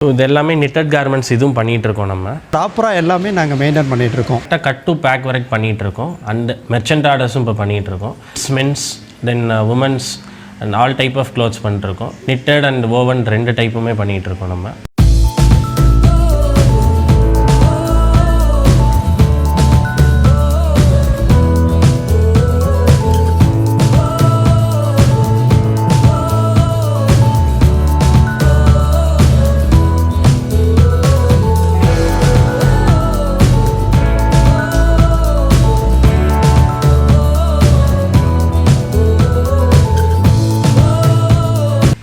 இது எல்லாமே knitted garments இதுவும் பண்ணிகிட்டு இருக்கோம் நம்ம ப்ராப்பராக எல்லாமே நாங்கள் மெயின்டைன் பண்ணிகிட்டு இருக்கோம் கட் டு பேக் வரைக்கும் பண்ணிகிட்டு இருக்கோம் அண்ட் மெர்ச்சன்ட் ஆர்டர்ஸும் இப்போ பண்ணிகிட்டு இருக்கோம் men's then women's and all type of clothes பண்ணிட்டுருக்கோம் நிட்டட் அண்ட் ஓவன் ரெண்டு டைப்புமே பண்ணிகிட்டு இருக்கோம் நம்ம.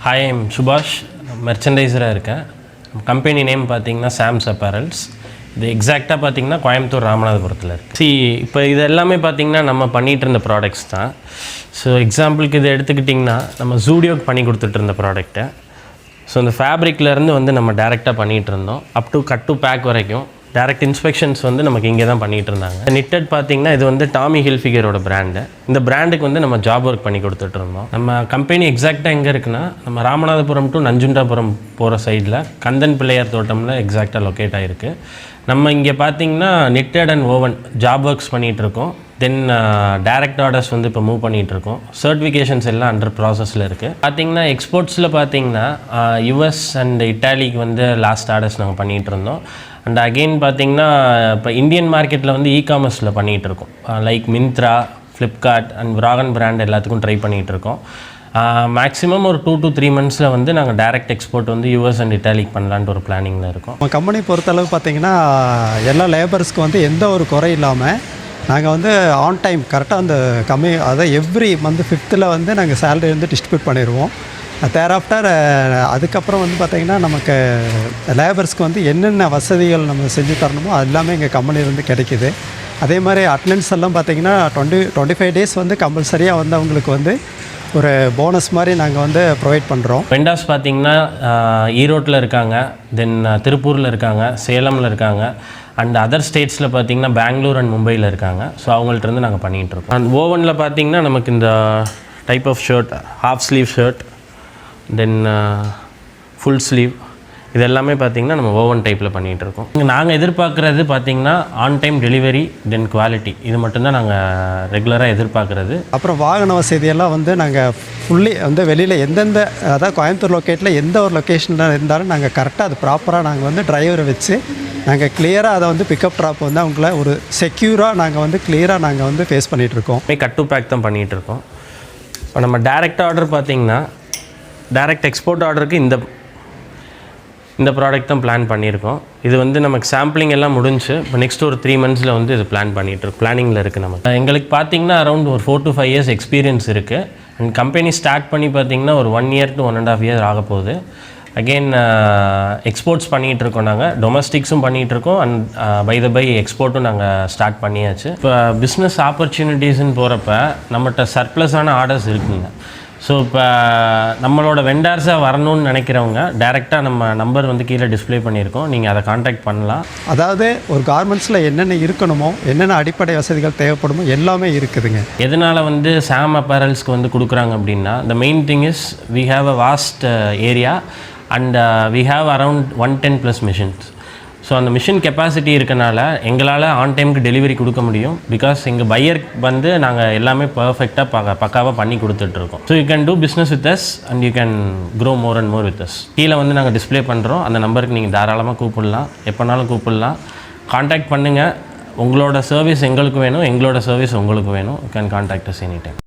ஹாய் ஐம் சுபாஷ் மெர்ச்சன்டைசராக இருக்கேன். கம்பெனி நேம் பார்த்தீங்கன்னா சாம்ஸ் அப்பேரல்ஸ் இது எக்ஸாக்டாக பார்த்தீங்கன்னா கோயம்புத்தூர் ராமநாதபுரத்தில் இருக்குது சி இப்போ இது எல்லாமே பார்த்தீங்கன்னா நம்ம பண்ணிகிட்டு இருந்த ப்ராடக்ட்ஸ் தான். ஸோ எக்ஸாம்பிளுக்கு இதை எடுத்துக்கிட்டிங்கன்னா நம்ம ஜூடியோக்கு பண்ணி கொடுத்துட்டு இருந்த ப்ராடக்ட்டை ஸோ இந்த ஃபேப்ரிக்லேருந்து வந்து நம்ம டேரெக்டாக பண்ணிகிட்டு இருந்தோம். Up to cut to pack வரைக்கும் டேரக்ட் இன்ஸ்பெக்ஷன்ஸ் வந்து நமக்கு இங்கே தான் பண்ணிகிட்டு இருந்தாங்க. நிட்டட் பார்த்தீங்கன்னா இது வந்து டாமி ஹில்ஃபிகரோட பிராண்டு இந்த பிராண்டுக்கு வந்து நம்ம ஜாப் ஒர்க் பண்ணி கொடுத்துட்டு இருந்தோம் நம்ம கம்பெனி எக்ஸாக்டாக எங்கே இருக்குன்னா நம்ம ராமநாதபுரம் டு நஞ்சுண்டாபுரம் போகிற சைடில் கந்தன் பிள்ளையார் தோட்டமில் எக்ஸாக்டாக லொக்கேட் ஆகிருக்கு நம்ம இங்கே பார்த்தீங்கன்னா knitted and woven job works பண்ணிகிட்டு இருக்கோம் தென் டைரக்ட் ஆர்டர்ஸ் வந்து இப்போ மூவ் பண்ணிகிட்டு இருக்கோம் சர்டிஃபிகேஷன்ஸ் எல்லாம் அண்டர் ப்ராசஸில் இருக்குது பார்த்தீங்கன்னா எக்ஸ்போர்ட்ஸில் பார்த்தீங்கன்னா யுஎஸ் அண்ட் இட்டாலிக்கு வந்து லாஸ்ட் ஆர்டர்ஸ் நாங்கள் பண்ணிகிட்டு இருந்தோம் அண்ட் அகெயின் பார்த்தீங்கன்னா இப்போ இந்தியன் மார்க்கெட்டில் வந்து இ காமர்ஸில் பண்ணிகிட்டு இருக்கோம் லைக் மிந்த்ரா ஃப்ளிப்கார்ட் அண்ட் விராகன் பிராண்ட் எல்லாத்துக்கும் ட்ரை பண்ணிகிட்டு இருக்கோம் மேக்ஸிமம் ஒரு டூ டு த்ரீ மந்த்ஸில் வந்து நாங்கள் டைரக்ட் எக்ஸ்போர்ட் வந்து யூஎஸ் அண்ட் இட்டாலிக் பண்ணலான்ட்டு ஒரு பிளானிங்கில் இருக்கோம். நம்ம கம்பெனி பொறுத்தளவு பார்த்தீங்கன்னா எல்லா லேபர்ஸ்க்கு வந்து எந்த ஒரு குறை இல்லாமல் நாங்கள் வந்து ஆன் டைம் கரெக்டாக அந்த கம்மி அதான் எவ்ரி மந்த் ஃபிஃப்த்தில் வந்து நாங்கள் சேலரி வந்து டிஸ்ட்ரிபியூட் பண்ணிடுவோம். தேர் ஆஃப்டர் அதுக்கப்புறம் வந்து பார்த்திங்கன்னா நமக்கு லேபர்ஸ்க்கு வந்து என்னென்ன வசதிகள் நம்ம செஞ்சு தரணுமோ அது எல்லாமே எங்கள் கம்பெனிலேருந்து கிடைக்குது. அதே மாதிரி அட்டண்டன்ஸ் எல்லாம் பார்த்திங்கன்னா டுவெண்ட்டி டுவெண்ட்டி ஃபைவ் டேஸ் வந்து கம்பல்சரியாக வந்து அவங்களுக்கு வந்து ஒரு போனஸ் மாதிரி நாங்கள் வந்து ப்ரொவைட் பண்ணுறோம் வெண்டாஸ் பார்த்திங்கன்னா ஈரோட்டில் இருக்காங்க தென் திருப்பூரில் இருக்காங்க சேலமில் இருக்காங்க அண்ட் அதர் ஸ்டேட்ஸில் பார்த்தீங்கன்னா பெங்களூர் அண்ட் மும்பையில் இருக்காங்க. ஸோ அவங்கள்ட்ட இருந்து நாங்கள் பண்ணிகிட்டு இருக்கோம். அண்ட் ஓவனில் பார்த்தீங்கன்னா நமக்கு இந்த type of shirt half sleeve shirt then full sleeve இது எல்லாமே பார்த்தீங்கன்னா நம்ம ஓவன் டைப்பில் பண்ணிகிட்டு இருக்கோம். இங்கே நாங்கள் எதிர்பார்க்குறது பார்த்தீங்கன்னா on time delivery then quality இது மட்டும்தான் நாங்கள் ரெகுலராக எதிர்பார்க்குறது. அப்புறம் வாகன வசதியெல்லாம் வந்து நாங்கள் ஃபுல்லி வந்து வெளியில் எந்தெந்த அதாவது கோயம்புத்தூர் லொக்கேட்டில் எந்த ஒரு லொக்கேஷனில் இருந்தாலும் நாங்கள் கரெக்டாக அது ப்ராப்பராக நாங்கள் வந்து டிரைவரை வச்சு நாங்கள் கிளியராக அதை வந்து பிக்கப் ட்ராப் வந்து அவங்கள ஒரு செக்யூராக நாங்கள் வந்து கிளியராக நாங்கள் வந்து ஃபேஸ் பண்ணிகிட்ருக்கோம் கட் டு பேக் தான் பண்ணிகிட்டு இருக்கோம். இப்போ நம்ம டைரக்ட் ஆர்டர் பார்த்தீங்கன்னா டைரக்ட் எக்ஸ்போர்ட் ஆர்டருக்கு இந்த இந்த ப்ராடக்ட் தான் பிளான் பண்ணியிருக்கோம். இது வந்து நமக்கு சாம்பிளிங் எல்லாம் முடிஞ்சு இப்போ நெக்ஸ்ட் ஒரு த்ரீ மந்த்ஸில் வந்து இது பிளான் பண்ணிட்டு பிளானிங்கில் இருக்குது நமக்கு. எங்களுக்கு பார்த்தீங்கன்னா அரௌண்ட் ஒரு four to five years experience இருக்குது அண்ட் கம்பெனி ஸ்டார்ட் பண்ணி பார்த்தீங்கன்னா ஒரு one year to one and half year ஆக போகுது. அகெயின் எக்ஸ்போர்ட்ஸ் பண்ணிகிட்டு இருக்கோம் நாங்கள் டொமஸ்டிக்ஸும் பண்ணிகிட்டு இருக்கோம் அண்ட் பை த பை எக்ஸ்போர்ட்டும் நாங்கள் ஸ்டார்ட் பண்ணியாச்சு. இப்போ பிஸ்னஸ் ஆப்பர்ச்சுனிட்டிஸ்னு போகிறப்ப நம்மகிட்ட சர்ப்ளஸான ஆர்டர்ஸ் இருக்குங்க. ஸோ இப்போ நம்மளோட வெண்டார்ஸாக வரணும்னு நினைக்கிறவங்க டேரெக்டாக நம்ம நம்பர் வந்து கீழே டிஸ்ப்ளே பண்ணியிருக்கோம். நீங்கள் அதை காண்டாக்ட் பண்ணலாம். அதாவது ஒரு கார்மெண்ட்ஸில் என்னென்ன இருக்கணுமோ என்னென்ன அடிப்படை வசதிகள் தேவைப்படுமோ எல்லாமே இருக்குதுங்க. எதனால் வந்து சாம் அப்பேரல்ஸ்க்கு வந்து கொடுக்குறாங்க அப்படின்னா the main thing is we have a vast area and we have around one ten plus machines so அந்த மிஷின் கெப்பாசிட்டி இருக்கனால எங்களால் ஆன் டைமுக்கு டெலிவரி கொடுக்க முடியும். பிகாஸ் எங்கள் பையர் வந்து நாங்கள் எல்லாமே பர்ஃபெக்டாக பக்க பக்காவாக பண்ணி கொடுத்துட்ருக்கோம். So you can do business with us and you can grow more and more with us கீழே வந்து நாங்கள் டிஸ்ப்ளே பண்ணுறோம் அந்த நம்பருக்கு நீங்கள் தாராளமாக கூப்பிடலாம். எப்போனாலும் கூப்பிடலாம். காண்டாக்ட் பண்ணுங்கள் உங்களோட சர்வீஸ் எங்களுக்கு வேணும். எங்களோட சர்வீஸ் உங்களுக்கு வேணும். You can contact us any time